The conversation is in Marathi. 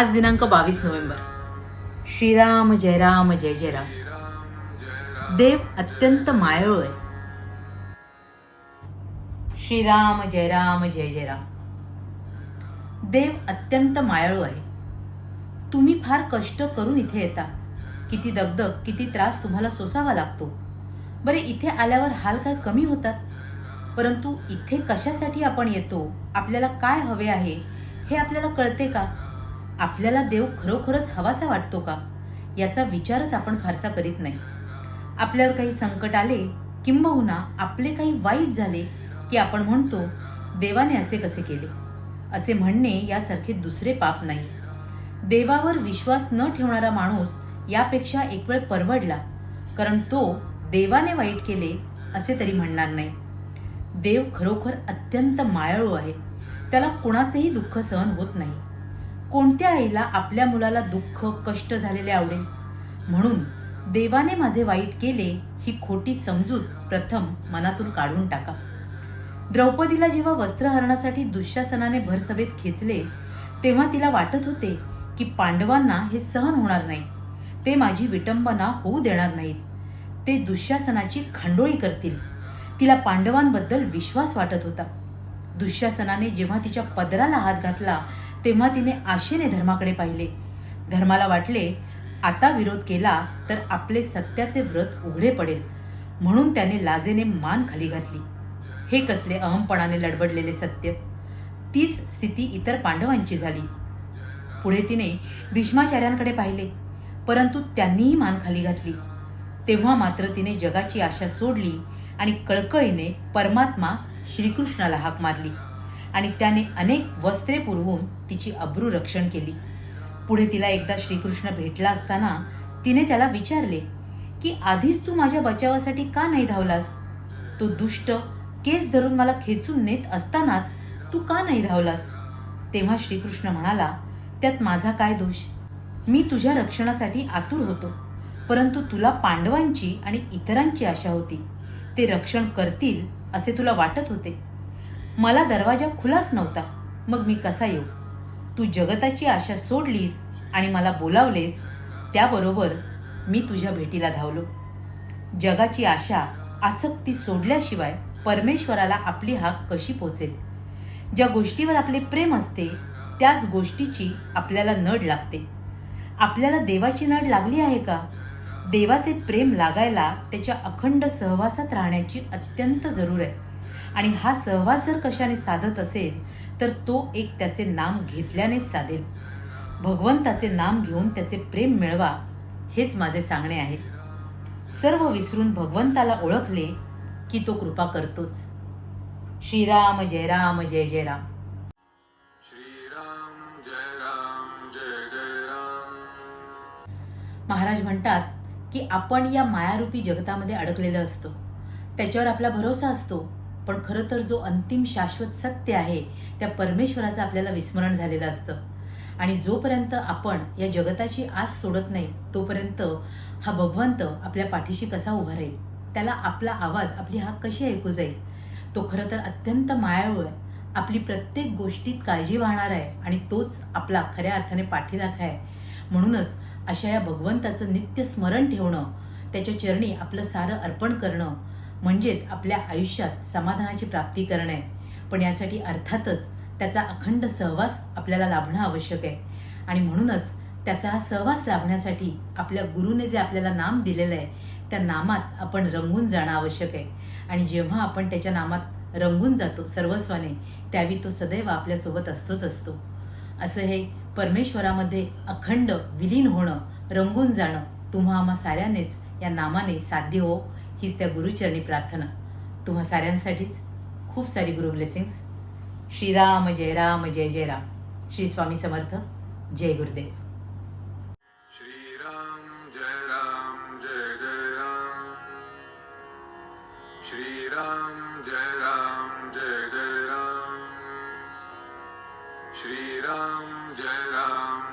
आज दिनांक बावीस नोव्हेंबर. श्रीराम जय राम जय जय राम. देव अत्यंत मायाळू आहे. श्रीराम जय राम जय जय राम. देव अत्यंत मायाळू आहे. तुम्ही फार कष्ट करून इथे येता. किती दगदग किती त्रास तुम्हाला सोसावा लागतो. बरे इथे आल्यावर हाल काय कमी होतात? परंतु इथे कशासाठी आपण येतो? आपल्याला काय हवे आहे? हे आपल्याला कळते का? आपल्याला देव खरोखरच हवासा वाटतो का? याचा विचारच आपण फारसा करीत नाही. आपल्यावर काही संकट आले किंबहुना आपले काही वाईट झाले की आपण म्हणतो देवाने असे कसे केले? असे म्हणणे यासारखे दुसरे पाप नाही. देवावर विश्वास न ठेवणारा माणूस यापेक्षा एक वेळ परवडला कारण तो देवाने वाईट केले असे तरी म्हणणार नाही. देव खरोखर अत्यंत मायाळू आहे. त्याला कुणाचेही दुःख सहन होत नाही. कोणत्या आईला आपल्या मुलाला दुःख कष्ट झालेले आवडेल? म्हणून देवाने माझे वाईट केले ही खोटी समजूत प्रथम मनातून काढून टाका. द्रौपदीला जेव्हा वस्त्रहरणासाठी दुःशासनाने भरसभेत खेचले तेव्हा तिला वाटत होते की पांडवांना हे सहन होणार नाही. ते माझी विटंबना होऊ देणार नाहीत. ते दुःशासनाची खंडोळी करतील. तिला पांडवांबद्दल विश्वास वाटत होता. दुःशासनाने जेव्हा तिच्या पदराला हात घातला तेव्हा तिने आशेने धर्माकडे पाहिले. धर्माला वाटले आता विरोध केला तर आपले सत्याचे व्रत उघडे पडेल. म्हणून त्याने लाजेने मान खाली घातली. हे कसले अहमपणाने लडबडलेले सत्य. तीच स्थिती इतर पांडवांची झाली. पुढे तिने भीष्माचार्यांकडे पाहिले परंतु त्यांनीही मान खाली घातली. तेव्हा मात्र तिने जगाची आशा सोडली आणि कळकळीने परमात्मा श्रीकृष्णाला हाक मारली. आणि त्याने अनेक वस्त्रे पुरवून तिची अब्रू रक्षण केली. पुढे तिला एकदा श्रीकृष्ण भेटला असताना तिने त्याला विचारले की आधीच तू माझ्या बचावासाठी का नाही धावलास? तो दुष्ट केस धरून मला खेचून नेत असतानाच तू का नाही धावलास? तेव्हा श्रीकृष्ण म्हणाला त्यात माझा काय दोष? मी तुझ्या रक्षणासाठी आतुर होतो परंतु तुला पांडवांची आणि इतरांची आशा होती. ते रक्षण करतील असे तुला वाटत होते. मला दरवाजा खुलाच नव्हता. मग मी कसा येऊ? तू जगताची आशा सोडलीस आणि मला बोलावलेस त्याबरोबर मी तुझ्या भेटीला धावलो. जगाची आशा आसक्ती सोडल्याशिवाय परमेश्वराला आपली हाक कशी पोचेल? ज्या गोष्टीवर आपले प्रेम असते त्याच गोष्टीची आपल्याला नड लागते. आपल्याला देवाची नड लागली आहे का? देवाचे प्रेम लागायला त्याच्या अखंड सहवासात राहण्याची अत्यंत जरूर आहे. आणि हा सहवास जर कशाने साधत असेल तर तो एक त्याचे नाम घेतल्यानेच साधेल भगवंताचे नाम घेऊन त्याचे प्रेम मिळवा हेच माझे सांगणे आहे. सर्व विसरून भगवंताला ओळखले की तो कृपा करतोच. श्रीराम जय राम जय जय राम. श्रीराम जय राम जय जय राम. महाराज म्हणतात की आपण या मायारूपी जगतामध्ये अडकलेलो असतो. त्याच्यावर आपला भरोसा असतो. पण खरं तर जो अंतिम शाश्वत सत्य आहे त्या परमेश्वराचं आपल्याला विस्मरण झालेलं असतं. आणि जोपर्यंत आपण या जगताची आस सोडत नाही तोपर्यंत हा भगवंत आपल्या पाठीशी कसा उभा राहील? त्याला आपला आवाज आपली हाक कशी ऐकू जाईल? तो खरं तर अत्यंत मायाळू आहे. आपली प्रत्येक गोष्टीत काळजी वाहणार आहे आणि तोच आपला खऱ्या अर्थाने पाठीराखा आहे. म्हणूनच अशा या भगवंताचं नित्य स्मरण ठेवणं त्याच्या चरणी आपलं सारं अर्पण करणं म्हणजेच आपल्या आयुष्यात समाधानाची प्राप्ती करणं. आहे पण यासाठी अर्थातच त्याचा अखंड सहवास आपल्याला लाभणं आवश्यक आहे. आणि म्हणूनच त्याचा हा सहवास लाभण्यासाठी आपल्या गुरुने जे आपल्याला नाम दिलेलं आहे त्या नामात आपण रंगून जाणं आवश्यक आहे. आणि जेव्हा आपण त्याच्या नामात रंगून जातो सर्वस्वाने त्यावेळी तो सदैव आपल्यासोबत असतोच असतो. असं हे परमेश्वरामध्ये अखंड विलीन होणं रंगून जाणं तुम्हा आम्हा साऱ्यानेच या नामाने साध्य हो. हीच त्या गुरुचरणी प्रार्थना. तुम्हा साऱ्यांसाठीच खूप सारी गुरु ब्लेसिंग्स. श्रीराम जय राम जय जय राम. श्री स्वामी समर्थ जय गुरुदेव. श्रीराम जय राम जय जय राम. श्रीराम जय राम जय जय राम. श्रीराम जय राम